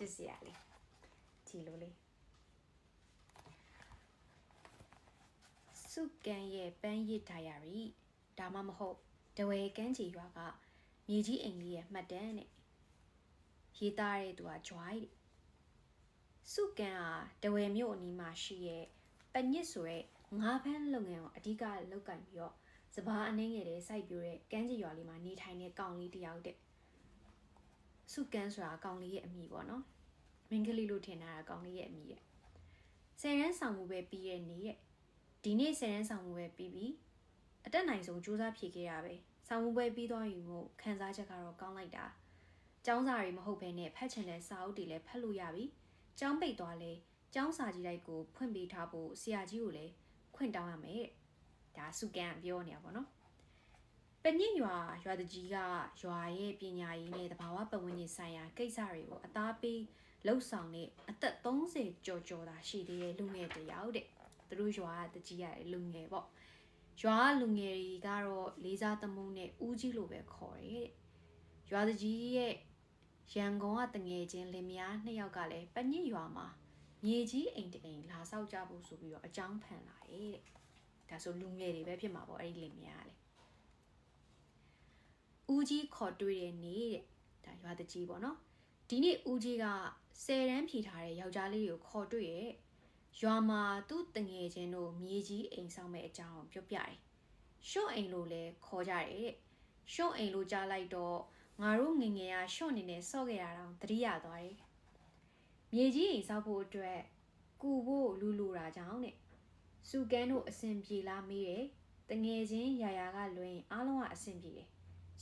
ချစ်စရာလေးကြည်လို့လေးစုကန်ရဲ့ပန်းရစ်ဒါယာရီဒါမှမဟုတ်တဝဲကန်းချီရွာကမြေကြီးအိမ်လေးရဲ့မှတ်တမ်းနဲ့ရေးသားတဲ့သူက joy တဲ့စုကန်ဟာတဝဲမြို့အနီးမှာရှိရဲ့ပညစ်ဆိုတဲ့ငါးဖမ်းလုပ်ငန်းကိုအဓိကလုပ်ကင်ပြီးတော့စပားအနှင်းငယ်တဲ့စိုက်ပြိုးတဲ့ကန်းချီရွာလေးမှာနေထိုင်တဲ့ကောင်လေးတစ်ယောက်တဲ့ စုကန်ဆိုတာကောင်လေးရဲ့အမည်ပေါ့နော်မင်းကလေးလို့ထင်တာကကောင်လေးရဲ့အမည်ရဲ့ဆယ်ရန်ဆောင်မှုပဲပြီးရဲ့နေ့ရဲ့ဒီနေ့ဆယ်ရန်ဆောင်မှုပဲပြီးပြီးအတက်နိုင်ဆုံးစူးစမ်းဖြေခဲ့ရပဲဆောင်မှုပဲပြီးသွားယူမှုခန်းစားချက်ကတော့ကောင်းလိုက်တာကျောင်းစာတွေမဟုတ်ဘဲနဲ့ဖတ်ချင်တဲ့စာအုပ်တွေလည်းဖတ်လို့ရပြီကျောင်းပိတ်သွားလဲကျောင်းစာကြီးတိုက်ကိုဖွင့်ပေးထားဖို့ဆရာကြီးကိုလည်းခွင့်တောင်းရမယ်တဲ့ဒါစုကန်ပြောနေတာပေါ့နော် ပညစ်ရွာရွာတကြီးကရွာရဲ့ပညာရေးနဲ့တဘာဝပတ်ဝန်းကျင်ဆိုင်ရာကိစ္စတွေကိုအသားပေးလှုပ်ဆောင်တဲ့အသက်30ကျော်ကျော်သာရှိသေးတဲ့လူငယ်တစ်ယောက်တဲ့သူတို့ရွာကတကြီးရတဲ့လူငယ်ပေါ့ရွာကလူငယ်တွေကတော့လေးစားသမှုနဲ့ဦးကြီးလို့ပဲခေါ်တယ်တဲ့ရွာတကြီးရဲ့ရန်ကုန်ကတငယ်ချင်းလင်မယားနှစ်ယောက်ကလည်းပညစ်ရွာမှာမြေကြီးအိမ်တအိမ်လာဆောက်ကြဖို့ဆိုပြီးတော့အကြောင်းဖန်လာတယ်တဲ့ဒါဆိုလူငယ်တွေပဲဖြစ်မှာပေါ့အဲ့ဒီလင်မယားကလေ ဦးကြီးခေါ်တွေ့တဲ့နေ့တဲ့ဒါရွာတကြီးပေါ့နော်ဒီနေ့ဦးကြီးကဆယ်တန်းဖြီထားတဲ့ယောက်ျားလေးကိုခေါ်တွေ့ရဲ့ရွာမှာသူ့တငယ်ချင်းတို့မြေကြီးအိမ်ဆောင်မဲ့အကြောင်းပြောပြတယ်ရှော့အိမ်လို့လည်းခေါ်ကြတယ်တဲ့ရှော့အိမ်လို့ကြားလိုက်တော့ငါတို့ငငယ်ကရှော့နေနဲ့ဆော့ခဲ့ရအောင်တတိယသွားတယ်မြေကြီးအိမ်ဆောက်ဖို့အတွက်ကူဖို့လူလူတာကြောင့်တဲ့စုကန်းတို့အဆင်ပြေလားမေးတယ်တငယ်ချင်းယာယာကလွင်အားလုံးကအဆင်ပြေတယ်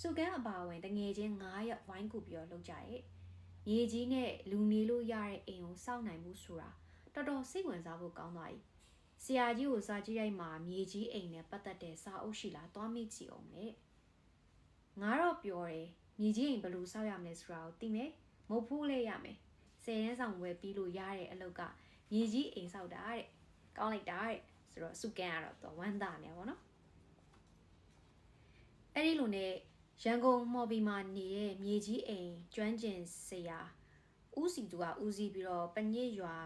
စုကန်းအပါဝင်တငယ်ချင်း9ရက်ဝိုင်းကူပြီးတော့လုပ်ကြရဲ့မြေကြီးနဲ့လူနေလို့ရတဲ့အိမ်ကိုစောင့်နိုင်မှုဆိုတာတော်တော်စိတ်ဝင်စားဖို့ကောင်းသွားပြီဆရာကြီးကိုစာကြည့်ရိုက်မှာမြေကြီးအိမ်နဲ့ပတ်သက်တဲ့စာအုပ်ရှိလားတွားမိကြည့်အောင်လေငါတော့ပြောတယ်မြေကြီးအိမ်ဘယ်လိုစောက်ရမလဲဆိုတာကိုသိမယ်မဟုတ်ဘူးလဲရမယ်ဆယ်ရန်ဆောင်ဝယ်ပြီးလို့ရတဲ့အလုပ်ကမြေကြီးအိမ်စောက်တာတဲ့ကောင်းလိုက်တာတဲ့ဆိုတော့စုကန်ကတော့တော့ဝမ်းသာနေပါတော့အဲ့ဒီလိုနဲ့ ရန်ကုန်မော်ဘီမှာနေတဲ့မြေကြီးအိမ်ကျွမ်းကျင်ဆရာဦးစီသူကဦးစီးပြီးတော့ပညစ်ရွာ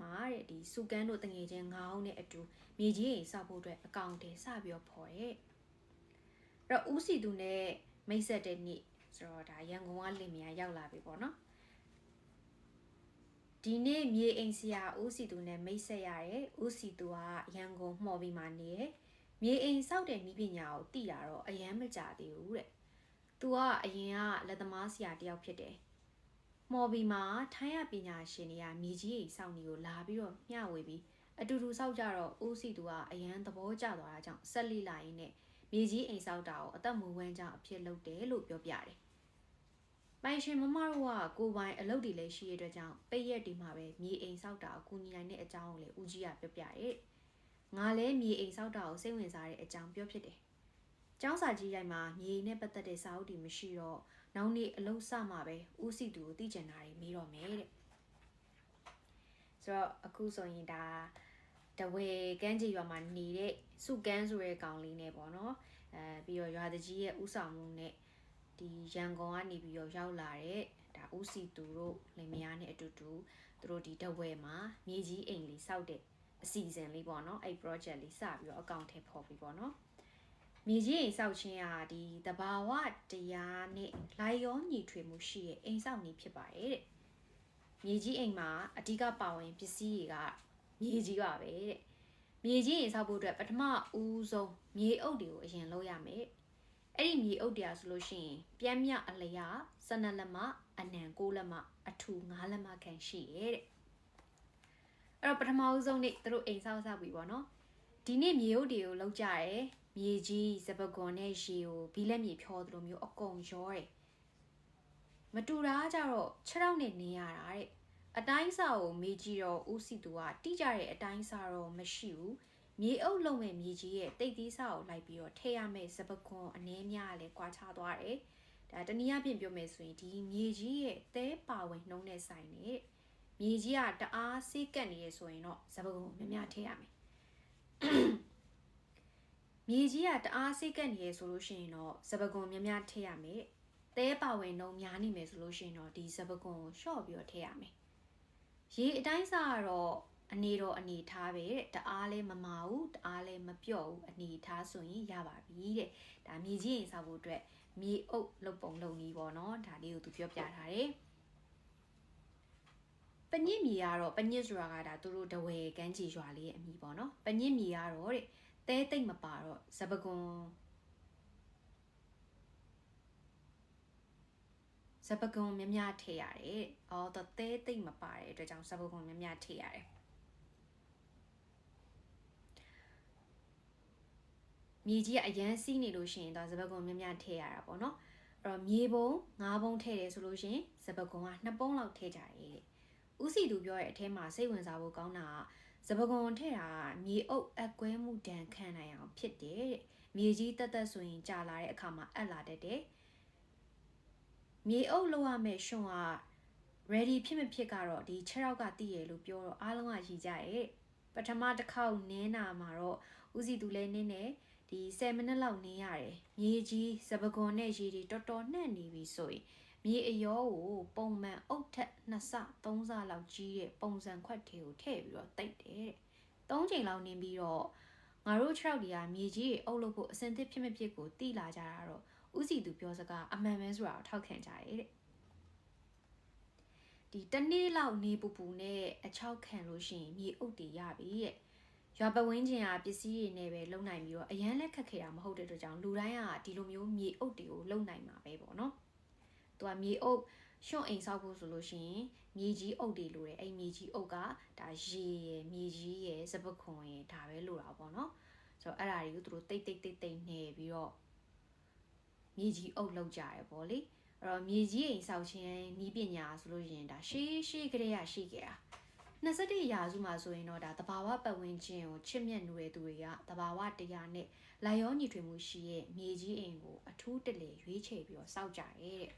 မှာတဲ့ဒီစုကန်းတို့တငယ်ချင်းငောင်းနဲ့အတူမြေကြီးအိမ်စောက်ဖို့အတွက်အကောင့်တွေစပြီးတော့ဖော်ရဲ့အဲ့တော့ဦးစီသူနဲ့မိတ်ဆက်တဲ့နေ့ဆိုတော့ဒါရန်ကုန်ကလင်မယားရောက်လာပြီပေါ့နော်ဒီနေ့မြေအိမ်ဆရာဦးစီသူနဲ့မိတ်ဆက်ရတယ်ဦးစီသူကရန်ကုန်မှော်ပြီးမှနေရမြေအိမ်စောက်တဲ့နည်းပညာကိုသိတာတော့အယမ်းမကြသေးဘူးတဲ့ သူကအရင်ကလက်သမားဆရာတယောက်ဖြစ်တယ်မော်ဘီမှာထိုင်းရပညာရှင်တွေကမြေကြီးအိမ်စောက်နေကိုလာပြီးတော့မျှဝေပြီးအတူတူစောက်ကြတော့ဦးစီသူကအရန်သဘောကျသွားတာကြောင့်ဆက်လိလာရင်းနဲ့မြေကြီးအိမ်စောက်တာကိုအသက်မူဝမ်းကြောင့်အဖြစ်လုပ်တယ်လို့ပြောပြတယ်။ပိုင်ရှင်မမတို့ကကိုပိုင်အလုပ်တွေလည်းရှိရတဲ့အတွက်ကြောင့်ပိတ်ရက်ဒီမှာပဲမြေအိမ်စောက်တာကိုကူညီနိုင်တဲ့အကြောင်းကိုလည်းဦးကြီးကပြောပြတယ်။ငါလည်းမြေအိမ်စောက်တာကိုစိတ်ဝင်စားတဲ့အကြောင်းပြောဖြစ်တယ်။ ကျောင်းစာကြီးရိုက်မှာမြေအိမ်နဲ့ပတ်သက်တဲ့စာအုပ်တွေမရှိတော့နောက်နေ့အလုပ်စမှာပဲဦးစီသူကိုသိကျင်တာတွေမေးတော့မယ်တဲ့။ဆိုတော့အခုဆိုရင်ဒါတဝဲကန်းကြီးရွာမှာနေတဲ့စုကန်းဆိုတဲ့ကောင်လေးနဲ့ပေါ့နော်အဲပြီးတော့ရွာတကြီးရဲ့ဥဆောင်မှုနဲ့ဒီရန်ကုန်ကနေပြီးတော့ရောက်လာတဲ့ဒါဦးစီသူတို့လင်မယားနဲ့အတူတူသူတို့ဒီတဝဲမှာမြေကြီးအိမ်လေးစောက်တဲ့အစီအစဉ်လေးပေါ့နော်အဲ့ project လေးစပြီးတော့အကောင့်ထဲပေါ်ပြီးပေါ့နော် မြေကြီးအိမ်စောက်ခြင်းဟာဒီတဘာဝတရားနဲ့လိုက်ရောညီထွေမှုရှိရဲ့အိမ်စောက်နည်းဖြစ်ပါတယ်တဲ့မြေကြီးအိမ်မှာအဓိကပါဝင်ပစ္စည်းတွေကမြေကြီးပါပဲတဲ့မြေကြီးရင်ဆောက်ဖို့အတွက်ပထမဦးဆုံးမြေအုပ်တွေကိုအရင်လုပ်ရမယ်အဲ့ဒီမြေအုပ်တရားဆိုလို့ရှိရင်ပြမ်းမြအလျာ12လက်မအနံ6လက်မအထူ9လက်မခန့်ရှိရဲ့တဲ့အဲ့တော့ပထမဦးဆုံးနေ့သူတို့အိမ်ဆောက်ဆောက်ပြီပေါ့နော်ဒီနေ့မြေအုပ်တွေကိုလောက်ကြတယ်မြေကြီးစပကွန်နဲ့ရေကိုဘီလက်မြေဖြောသလိုမျိုးအကုန်ရောတယ်မတူတာကကြတော့6ရောက်နဲ့နေရတာတဲ့အတိုင်းစာကိုမေးကြည့်တော့ဦးစီသူကတိကျတဲ့အတိုင်းစာတော့မရှိဘူးမြေအုပ်လုံးမဲ့မြေကြီးရဲ့တိတ်သီးစာကိုလိုက်ပြီးတော့ထည့်ရမယ့်စပကွန်အနည်းများလည်းကွာခြားသွားတယ်ဒါတနည်းအားဖြင့်ပြောမယ်ဆိုရင်ဒီမြေကြီးရဲ့သဲပါဝင်နှုံးနဲ့ဆိုင်နေမြေကြီးကတအားစေးကပ်နေရဆိုရင်တော့စပကွန်များများထည့်ရမယ် မြေကြီးကတအားစေးကပ်နေရဆိုလို့ရှိရင်တော့စပကွန်များများထည့်ရမယ်တတဲပါဝင်နှုံများနေမယ်ဆိုလို့ရှိရင်တော့ဒီစပကွန်ကိုရှော့ပြီးတော့ထည့်ရမယ်ရေအတိုင်းစားကတော့အနေတော့အနေထားပဲတဲ့တအားလဲမမာဘူးတအားလဲမပြော့ဘူးအနေထားဆိုရင်ရပါပြီတဲ့ဒါမြေကြီးရင်ဆောက်ဖို့အတွက်မြေအုပ်လုတ်ပုံလုံနီးပေါ့နော်ဒါလေးကိုသူပြောပြထားတယ်ပညစ်မြေကတော့ပညစ်ဆိုတာကဒါသူတို့တဝဲကန်းချီရွာလေးရဲ့အမည်ပေါ့နော်ပညစ်မြေကတော့တဲ့ တဲတိတ်မပါတော့ဇပကွန်ဇပကွန်များများထည့်ရတယ်။အော်တော့တဲတိတ်မပါတဲ့အတွက်ကြောင့်ဇပကွန်များများထည့်ရတယ်။မြေကြီးကအရန်စီးနေလို့ရှိရင်တော့ဇပကွန်များများထည့်ရတာပေါ့နော်။အဲ့တော့မြေပုံ၅ပုံထည့်တယ်ဆိုလို့ရှိရင်ဇပကွန်က2ပုံလောက်ထည့်ကြရတယ်တဲ့။ဥစီသူပြောတဲ့အထဲမှာစိတ်ဝင်စားဖို့ကောင်းတာက စပကွန်ထဲ့တာမြေအုပ်အကွဲမှုဒဏ်ခံနိုင်အောင်ဖြစ်တယ်တဲ့မြေကြီးတက်တက်ဆိုရင်ကြာလာတဲ့အခါမှာအပ်လာတတ်တယ်မြေအုပ်လောက်ရမယ့်ရှုံက ready ဖြစ်မဖြစ်ကတော့ဒီ6ရောက်ကတည်ရလို့ပြောတော့အားလုံးကရည်ကြရဲ့ပထမတစ်ခေါက်နင်းနာမှာတော့ဦးစီသူလည်းနင်းတယ်ဒီ10မိနစ်လောက်နင်းရတယ်မြေကြီးစပကွန်နဲ့ရေတွေတော်တော်နှံ့နေပြီဆိုရင် မြေအယောကိုပုံမှန်အုတ်ထက်2ဆ3ဆလောက်ကြီးတဲ့ပုံစံခွက်တွေကိုထည့်ပြီးတော့တိတ်တယ်တဲ့3ချိန်လောက်နင်းပြီးတော့ငါတို့6တွေကမြေကြီးတွေအုပ်လို့ဖို့အစင်သစ်ဖြစ်မဖြစ်ကိုတိလာကြတာတော့ဥစီသူပြောစကားအမှန်ပဲဆိုတာကိုထောက်ခံကြတယ်တဲ့ဒီတနေ့လောက်နေပူပူနဲ့အချောက်ခံလို့ရှိရင်မြေအုပ်တွေရပြီတဲ့ရွာပဝင်းကျင်ကပစ္စည်းတွေနဲ့ပဲလုံနိုင်ပြီးတော့အရန်လက်ခက်ခဲတာမဟုတ်တဲ့အတွက်ကြောင့်လူတိုင်းကဒီလိုမျိုးမြေအုပ်တွေကိုလုံနိုင်မှာပဲပေါ့နော် သူကမြေအုပ်ရှွန့်အိမ်ဆောက်ဖို့ဆိုလို့ရှိရင်မြေကြီးအုပ်တွေလိုတယ်အဲ့မြေကြီးအုပ်ကဒါရေရယ်မြေကြီးရယ်စပခွန်ရယ်ဒါပဲလိုတာပေါ့နော်ဆိုတော့အဲ့ဒါတွေကိုသူတို့တိတ်တိတ်တိတ်တိတ်နေပြီးတော့မြေကြီးအုပ်လောက်ကြရပေါ့လေအဲ့တော့မြေကြီးအိမ်ဆောက်ခြင်းဤပညာဆိုလို့ရင်ဒါရှေးရှေးကလေးရရှိခဲ့တာ21ရာစုမှာဆိုရင်တော့ဒါတဘာဝပတ်ဝန်းကျင်ကိုချစ်မြတ်နေတဲ့သူတွေကတဘာဝတရားနဲ့လာရောညီထွေမှုရှိရဲ့မြေကြီးအိမ်ကိုအထူးတလေရွေးချယ်ပြီးတော့စောက်ကြတယ်တဲ့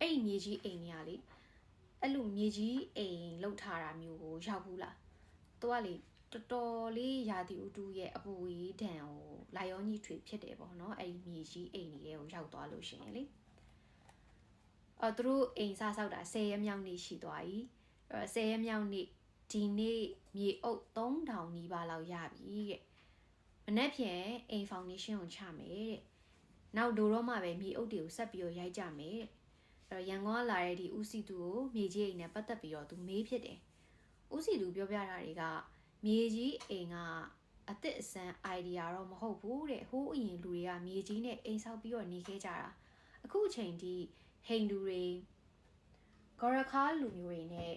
အဲ့ဒီမြေကြီးအိမ်တွေကလေအဲ့လိုမြေကြီးအိမ်လောက်ထားတာမျိုးကိုရောက်ဘူးလားသူကလေတော်တော်လေးရာသီဥတုရဲ့အပူကြီးဒဏ်ကိုလာရောညီထွေဖြစ်တယ်ပေါ့နော်အဲ့ဒီမြေကြီးအိမ်တွေကိုရောက်သွားလို့ရှိရင်လေအော်သူတို့အိမ်စားဆောက်တာ10ရက်မြောက်နေ့ရှိသွားပြီအဲ့10ရက်မြောက်နေ့ဒီနေ့မြေအုပ်3000နီးပါးလောက်ရပြီတဲ့မနေ့ဖြန်အိမ်ဖောင်ဒေးရှင်းကိုချမယ်တဲ့နောက်ဒိုတော့မှပဲမြေအုပ်တွေကိုဆက်ပြီးတော့ရိုက်ကြမယ်တဲ့ အဲ့တော့ရန်ကုန်ကလာတဲ့ဒီဦးစီသူကိုမြေကြီးအိမ်နဲ့ပတ်သက်ပြီးတော့သူမေးဖြစ်တယ်ဦးစီသူပြောပြတာတွေကမြေကြီးအိမ်ကအစ်စ်အစမ်း idea တော့မဟုတ်ဘူးတဲ့ဟိုးအရင်လူတွေကမြေကြီးနဲ့အိမ်ဆောက်ပြီးတော့နေခဲ့ကြတာအခုအချိန်ထိဟိန္ဒူတွေဂေါရခါလူမျိုးတွေနဲ့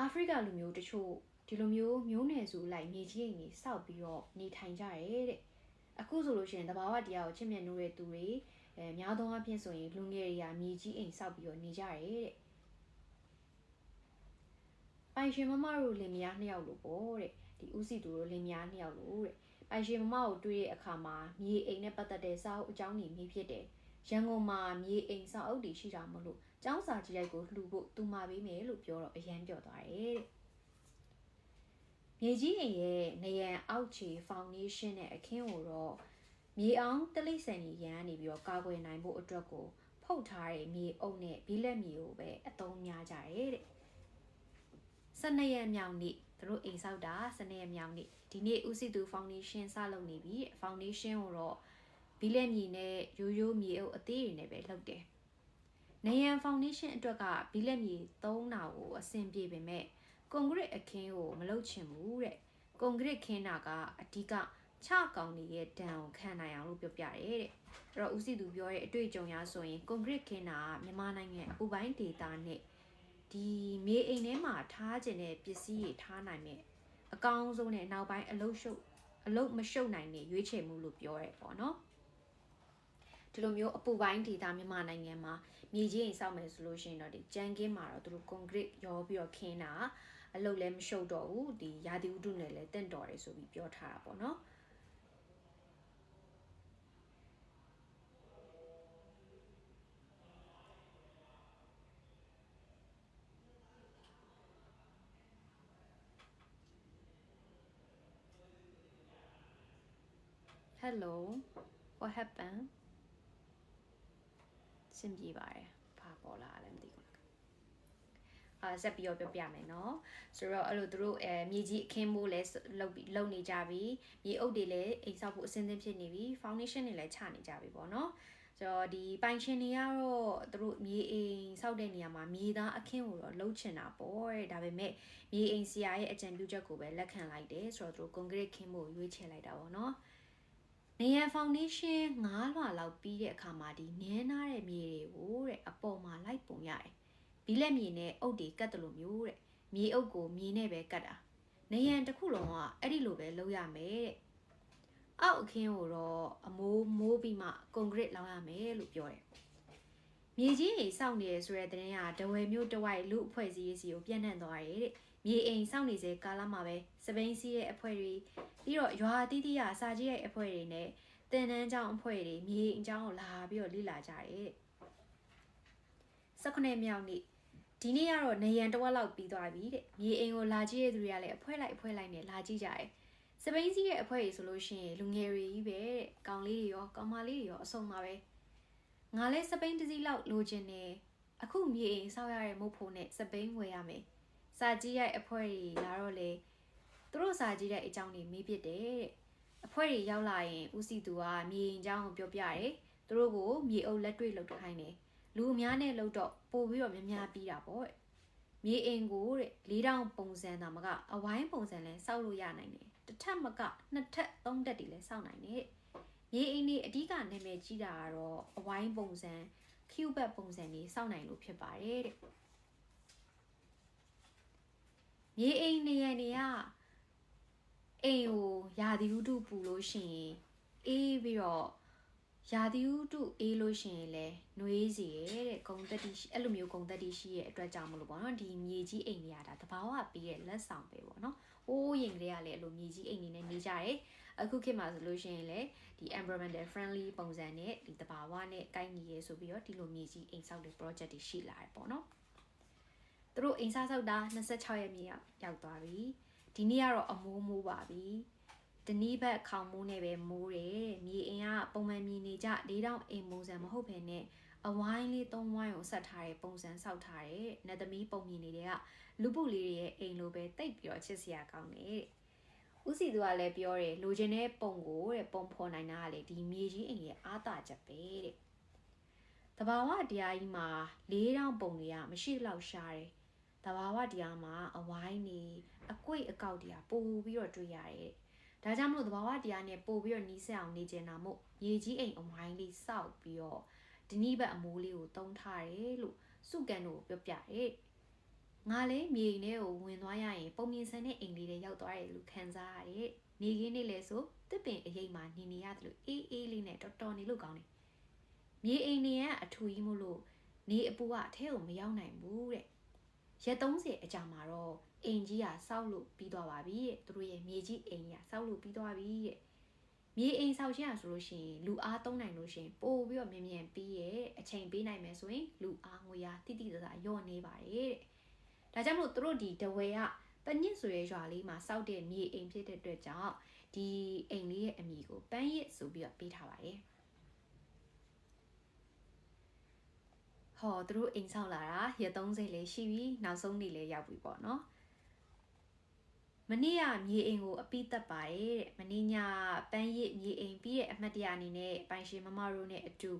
အာဖရိကလူမျိုးတချို့ဒီလိုမျိုးမျိုးနယ်စုလိုက်မြေကြီးအိမ်တွေစောက်ပြီးတော့နေထိုင်ကြရဲတဲ့အခုဆိုလို့ရှိရင်တဘာဝတရားကိုချစ်မြတ်နိုးတဲ့သူတွေ အဲများသောအားဖြင့်ဆိုရင်လူငယ်တွေကမြေကြီးအိမ်စောက်ပြီးတော့နေကြရဲတဲ့ပိုင်ရှင်မမတို့လင်မယားနှစ်ယောက်လို့ပေါ့တဲ့ဒီဥစီသူတို့လင်မယားနှစ်ယောက်လို့တဲ့ပိုင်ရှင်မမကိုတွေ့တဲ့အခါမှာမြေအိမ်နဲ့ပတ်သက်တဲ့စာအုပ်အကြောင်းတွေမိဖြစ်တယ်ရန်ကုန်မှာမြေအိမ်စာအုပ်တွေရှိတာမလို့ကျောင်းစာကြီးရိုက်ကိုလှူဖို့သူမှာပေးမယ်လို့ပြောတော့အရန်ပြောသွားတယ်တဲ့မြေကြီးအိမ်ရဲ့နေရန်အောက်ခြေဖောင်ဒေးရှင်းနဲ့အခင်းကိုတော့ မြေအောင်တလိဆန်ကြီးရန်ကနေပြီးတော့ကာကွယ်နိုင်ဖို့အတွက်ကိုဖုတ်ထားတဲ့မြေအုပ်နဲ့ဘီလက်မြေကိုပဲအသုံးများကြတယ်တဲ့12ရက်မြောက်နေ့သူတို့အိမ်ဆောက်တာ12ရက်မြောက်နေ့ဒီနေ့ဦးစီသူဖောင်ဒေးရှင်းစလုပ်နေပြီဖောင်ဒေးရှင်းကိုတော့ဘီလက်မြေနဲ့ရိုးရိုးမြေအုပ်အသေးတွေနဲ့ပဲလုပ်တယ်။နယံဖောင်ဒေးရှင်းအတွက်ကဘီလက်မြေ3နာကိုအဆင်ပြေပေမဲ့ကွန်ကရစ်အခင်းကိုမလုပ်ချင်ဘူးတဲ့။ကွန်ကရစ်ခင်းတာကအဓိက ချကောင်နေတဲ့ဒဏ်ကိုခံနိုင်အောင်လို့ပြောပြတယ်တဲ့။အဲ့တော့ဦးစီသူပြောတဲ့အတွေ့အကြုံရဆိုရင်ကွန်ကရစ်ခင်းတာကမြန်မာနိုင်ငံအပူပိုင်းဒေသနဲ့ဒီမြေအိမ်ထဲမှာထားခြင်းတဲ့ပစ္စည်းတွေထားနိုင်မဲ့အကောင်းဆုံးနဲ့နောက်ပိုင်းအလုတ်ရှုပ်အလုတ်မရှုပ်နိုင်တဲ့ရွေးချယ်မှုလို့ပြောရဲပေါ့နော်ဒီလိုမျိုးအပူပိုင်းဒေသမြန်မာနိုင်ငံမှာမြေကြီးအိမ်ဆောက်မယ်ဆိုလို့ရှိရင်တော့ဒီကြမ်းကင်းမှာတော့သူတို့ကွန်ကရစ်ရောပြီးတော့ခင်းတာအလုတ်လည်းမရှုပ်တော့ဘူးဒီရာသီဥတုနဲ့လည်းတင့်တော်တယ်ဆိုပြီးပြောထားတာပေါ့နော် Hello what happened စဉ်းပြေပါတယ်ဘာပေါ်လာလဲမသိဘူးအာဆက်ပြီးတော့ပြောပြမယ်เนาะဆိုတော့အဲ့လိုသူတို့အဲမြေကြီးအခင်းမိုးလဲလုပ်ပြီးလုပ်နေကြပြီမြေအုပ်တွေလည်းအိမ်ဆောက်ဖို့အဆင်သင့်ဖြစ်နေပြီ foundation တွေလည်းချနေကြပြီပေါ့เนาะဆိုတော့ဒီပိုင်ရှင်တွေကတော့သူတို့မြေအိမ်ဆောက်တဲ့နေရာမှာမြေသားအခင်းကိုတော့လှုပ်ချင်တာပေါ့တဲ့ဒါပေမဲ့မြေအိမ်ဆရာရဲ့အကြံပြုချက်ကိုပဲလက်ခံလိုက်တယ်ဆိုတော့သူတို့ concrete ခင်းဖို့ရွေးချယ်လိုက်တာပေါ့เนาะ နေရန်ဖောင်ဒေးရှင်း9လွှာလောက်ပြီးတဲ့အခါမှာဒီနင်းနာတဲ့မြေတွေကိုတဲ့အပေါ်မှာလိုက်ပုံရတယ်ဘီလက်မြေနဲ့အုတ်တွေကတ်တယ်လို့မျိုးတဲ့မြေအုတ်ကိုမြေနဲ့ပဲကတ်တာနေရန်တစ်ခုလုံးကအဲ့ဒီလိုပဲလုပ်ရမယ်တဲ့အောက်အခင်းကိုတော့အမိုးမိုးပြီးမှကွန်ကရစ်လောင်းရမယ်လို့ပြောတယ်မြေကြီးအိမ်စောင့်နေရဆိုတဲ့တဲ့ရင်ကဒဝဲမျိုးတဝိုက်လူအဖွဲ့အစည်းစီကိုပြန့်နှံ့သွားတယ်တဲ့ မြေအိမ်စောင့်နေစေကာလမှာပဲစပိန်စီးရဲ့အဖွဲ့တွေပြီးတော့ရွာတီးတီးရစာကြီးရဲ့အဖွဲ့တွေနဲ့တင်နန်းကျောင်းအဖွဲ့တွေမြေအိမ်ကျောင်းကိုလာပြီးတော့လေ့လာကြတယ်19မြောက်နေ့ဒီနေ့ကတော့နေရန်တဝက်လောက်ပြီးသွားပြီတဲ့မြေအိမ်ကိုလာကြည့်ရတဲ့သူတွေကလည်းအဖွဲလိုက်အဖွဲလိုက်နဲ့လာကြည့်ကြတယ်စပိန်စီးရဲ့အဖွဲ့ကြီးဆိုလို့ရှိရင်လူငယ်တွေကြီးပဲတဲ့ကောင်လေးတွေရောကောင်မလေးတွေရောအစုံပါပဲငါလဲစပိန်တစ်စီးလောက်လိုချင်တယ်အခုမြေအိမ်ဆောက်ရတဲ့မုတ်ဖို့နဲ့စပိန်ဝယ်ရမယ် စာကြီးရဲ့အဖွဲ့ကြီးလာတော့လေသူတို့စာကြီးတဲ့အကြောင်းတွေမေးပြတယ်တဲ့အဖွဲ့ကြီးရောက်လာရင်ဦးစီသူကမြေအိမ်အကြောင်းကိုပြောပြတယ်သူတို့ကိုမြေအုပ်လက်တွေ့လုပ်ခိုင်းတယ်လူအများနဲ့လှုပ်တော့ပို့ပြီးတော့များများပြီးတာပေါ့မြေအိမ်ကိုတဲ့၄တောင်ပုံစံသာမကအဝိုင်းပုံစံလဲစောက်လို့ရနိုင်တယ်တစ်ထပ်မကနှစ်ထပ်သုံးထပ်တွေလဲစောက်နိုင်တယ်မြေအိမ်นี่အဓိကနာမည်ကြီးတာကတော့အဝိုင်းပုံစံ cube ပုံစံတွေစောက်နိုင်လို့ဖြစ်ပါတယ်တဲ့ မြေအိမ်နေရနေရအိမ်ကိုရာသီဥတုပူလို့ရှိရင်အေးပြီးတော့ရာသီဥတုအေးလို့ရှိရင်လဲနှွေးစီရဲ့တဲ့ဂုံတက်တီအဲ့လိုမျိုးဂုံတက်တီရှိရဲ့အတွက်ကြောင့်မလို့ပေါ့နော်ဒီမြေကြီးအိမ်တွေရတာတဘာဝပြီးရဲ့လက်ဆောင်ပဲပေါ့နော်။အိုးရင်ကလေးကလည်းအဲ့လိုမြေကြီးအိမ်တွေနဲ့နေကြတယ်။အခုခေတ်မှာဆိုလို့ရှိရင်လဲဒီ environmental friendly ပုံစံနဲ့ဒီတဘာဝနဲ့ကိုက်ညီရဲဆိုပြီးတော့ဒီလိုမြေကြီးအိမ်ဆောက်တဲ့ project တွေရှိလာတယ်ပေါ့နော်။ သူတို့အိမ်ဆောက်တာ26ရက်မြေရောက်သွားပြီ။ဒီနေ့ကတော့အမိုးမိုးပါပြီ။တနည်းဘက်ခေါင်မိုးနဲ့ပဲမိုးတယ်မြေအိမ်ကပုံမှန်မြေနေကြ၄တောင်အိမ်ပုံစံမဟုတ်ဘဲနဲ့အဝိုင်းလေးသုံးဝိုင်းကိုဆက်ထားတဲ့ပုံစံဆောက်ထားတဲ့နတ်သမီးပုံမြင်နေတဲ့ကလူပုလေးတွေရဲ့အိမ်လိုပဲတိတ်ပြီးတော့ချစ်စရာကောင်းတယ်ဥစီသူကလည်းပြောတယ်လိုချင်တဲ့ပုံကိုတဲ့ပုံဖော်နိုင်တာကလေဒီမြေကြီးအိမ်ရဲ့အားသာချက်ပဲတဲ့တဘာဝတရားကြီးမှာ၄တောင်ပုံတွေကမရှိတော့ရှားတယ် တဘာဝတရားမှာအဝိုင်းနေအကွိတ်အကောက်တွေကပိုပြီးတော့တွေ့ရတယ်ဒါကြောင့်မလို့သဘာဝတရားနဲ့ပို့ပြီးတော့နီးစက်အောင်နေကျင်တာမို့ရေကြီးအိမ်အဝိုင်းလေးစောက်ပြီးတော့ဒီနိဘတ်အမိုးလေးကိုတုံးထားတယ်လို့စုကန်တို့ပြောပြတယ်ငါလည်းမြေအိမ်ထဲကိုဝင်သွားရရင်ပုံမြင်ဆန်တဲ့အိမ်လေးတွေရောက်သွားတယ်လို့ခံစားရတယ်နေခင်းနေလဲဆိုတစ်ပင်အရိပ်မှာနေနေရတယ်လို့အေးအေးလေးနဲ့တော်တော်နေလို့ကောင်းတယ်မြေအိမ်တွေကအထူကြီးမို့လို့နေအပူကအထဲကိုမရောက်နိုင်ဘူးတဲ့ ရက်30အကြာမှာတော့အိမ်ကြီးကစောက်လို့ပြီးသွားပါပြီတဲ့သူတို့ရဲ့မြေကြီးအိမ်ကြီးကစောက်လို့ပြီးသွားပြီတဲ့မြေအိမ်ဆောက်ခြင်းอ่ะဆိုလို့ရှိရင်လူအားသုံးနိုင်လို့ရှိရင်ပို့ပြီးတော့မြင်မြန်ပြီးရဲ့အချိန်ပေးနိုင်မယ်ဆိုရင်လူအားငွေအားတိတိကျကျညော့နေပါတယ်တဲ့ဒါကြောင့်မို့သူတို့ဒီတဝဲကပညစ်ဆိုရဲရွာလေးမှာစောက်တဲ့မြေအိမ်ဖြစ်တဲ့အတွက်ကြောင့်ဒီအိမ်လေးရဲ့အမည်ကိုပန်းရစ်ဆိုပြီးတော့ပေးထားပါတယ် ဟောသူတို့အိမ်ဆောက်လာတာရက်30လေးရှိပြီနောက်ဆုံးနေ့လေးရောက်ပြီပေါ့နော်မနေ့ကမြေအိမ်ကိုအပိသက်ပါတယ်တဲ့မနေ့ညပန်းရစ်မြေအိမ်ပြီးတဲ့အမှတ်တရအနေနဲ့ပိုင်ရှင်မမတို့နဲ့အတူ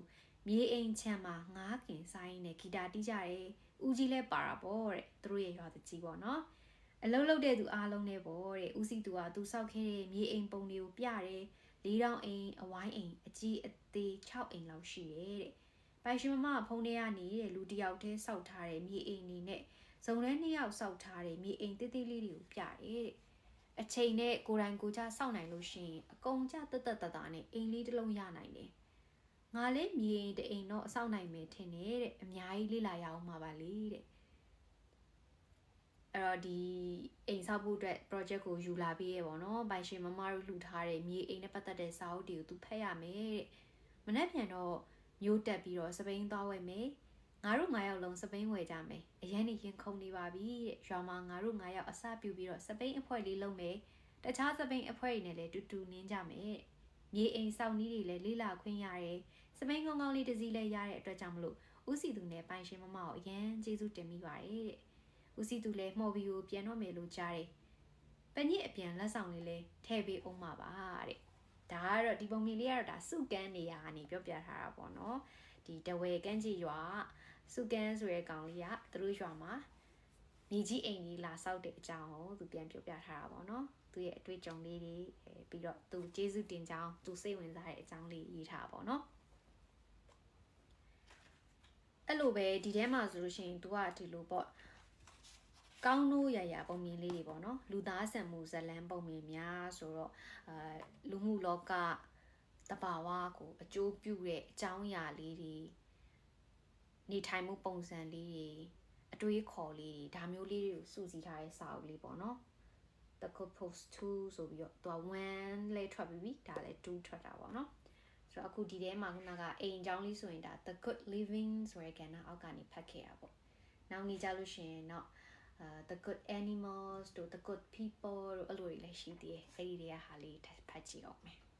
မြေအိမ်ချမ်းမှာငားကင်ဆိုင်နဲ့ဂီတာတီးကြတယ်ဦးကြီးလည်းပါတာပေါ့တဲ့သူတို့ရဲ့ရွာတကြီးပေါ့နော်အလုံးလုံးတဲ့သူအားလုံးနဲ့ပေါ့တဲ့ဦးစီသူကသူစောက်ခဲ့တဲ့မြေအိမ်ပုံတွေကိုပြတယ်လေးတောင်အိမ်အဝိုင်းအိမ်အကြီးအသေး6အိမ်လောက်ရှိတယ်တဲ့ ပိုင်ရှင်မမဖုန်းထဲကနေတဲ့လူတယောက်တည်းစောက်ထားတဲ့မြေအိမ်နေနဲ့ဇုံထဲနှစ်ယောက်စောက်ထားတဲ့မြေအိမ်တိတိလေးတွေကိုပြတယ်အချိန်နဲ့ကိုယ်တိုင်ကိုကြစောင့်နိုင်လို့ရှိရင်အကုန်ကြတတတတနဲ့အိမ်လေးတစ်လုံးရနိုင်တယ်ငါလည်းမြေအိမ်တအိမ်တော့အဆောက်နိုင်မယ်ထင်တယ်တဲ့အများကြီးလေ့လာရအောင်မှာပါလေတဲ့အဲ့တော့ဒီအိမ်ဆောက်ဖို့အတွက် project ကိုယူလာပြီးရပေါ့နော်ပိုင်ရှင်မမတို့လှူထားတဲ့မြေအိမ်နဲ့ပတ်သက်တဲ့စာအုပ်တွေကိုသူဖတ်ရမယ်တဲ့မနေ့ပြန်တော့ မျိုးတက်ပြီးတော့စပိန်သွားဝယ်မယ်ငါတို့9ယောက်လုံးစပိန်ဝယ်ကြမယ်အရန်နေရင်ခုန်နေပါပြီတဲ့ရွာမှာငါတို့9ယောက်အစပြုပြီးတော့စပိန်အဖွဲ့လေးလုပ်မယ်တခြားစပိန်အဖွဲ့တွေနဲ့လည်းတူတူနင်းကြမယ်မြေအိမ်စောက်နီးတွေလည်းလေးလာခွင့်ရတယ်စပိန်ကောင်းကောင်းလေးတစ်စီးလည်းရတဲ့အတွက်ကြောင့်မလို့ဦးစီသူနဲ့ပိုင်ရှင်မမကိုအရန်ကျေးဇူးတင်မိပါတယ်တဲ့ဦးစီသူလည်းမှော်ဘီကိုပြန်တော့မယ်လို့ကြားတယ်ပညစ်အပြန်လက်ဆောင်လေးလဲထည့်ပေးအောင်ပါပါတဲ့ဒါက တော့ဒီပုံမြင်လေးကတော့ဒါစုကန်းနေရကနေပြောပြထားတာပေါ့နော်ဒီတဝဲကန်းကြီးရွာစုကန်းဆိုရဲကောင်လေးကသူတို့ရွာမှာမိကြီးအိမ်ကြီးလာဆောက်တဲ့အကြောင်းကိုသူပြန်ပြောပြထားတာပေါ့နော်သူရဲ့အတွေ့အကြုံလေးတွေအဲပြီးတော့သူကျေးဇူးတင်ကြောင်းသူစိတ်ဝင်စားတဲ့အကြောင်းလေးရေးထားပါပေါ့နော်အဲ့လိုပဲဒီထဲမှာဆိုလို့ရှိရင် तू ကဒီလိုပေါ့ ကောင်းလို့ရရပုံမြင်လေးတွေပေါ့နော်လူသားဆန်မှုဇလန်းပုံမြင်များဆိုတော့အာလူမှုလောကတဘာဝကိုအကျိုးပြုတဲ့အကြောင်းအရာလေးတွေနေထိုင်မှုပုံစံလေးတွေအတွေးခေါ်လေးတွေဒါမျိုးလေးတွေကိုစုစည်းထားတဲ့စာအုပ်လေးပေါ့နော် the good post 2ဆိုပြီးတော့သူက1လဲထွက်ပြီးပြီဒါလည်း2ထွက်တာပေါ့နော်ဆိုတော့အခုဒီထဲမှာခုနကအိမ်အကြောင်းလေးဆိုရင်ဒါ the good living ဆိုရယ်ကဏ္ဍအောက်ကနေဖတ်ခဲ့ရပေါ့နောက်နေ့ကြလို့ရှိရင်တော့အာ the good animals တို့ the good people တို့အဲ့လိုတွေလည်းရှိသေးတယ်အဲ့ဒီတွေကဟာလေးဖတ်ကြည့်အောင်မယ်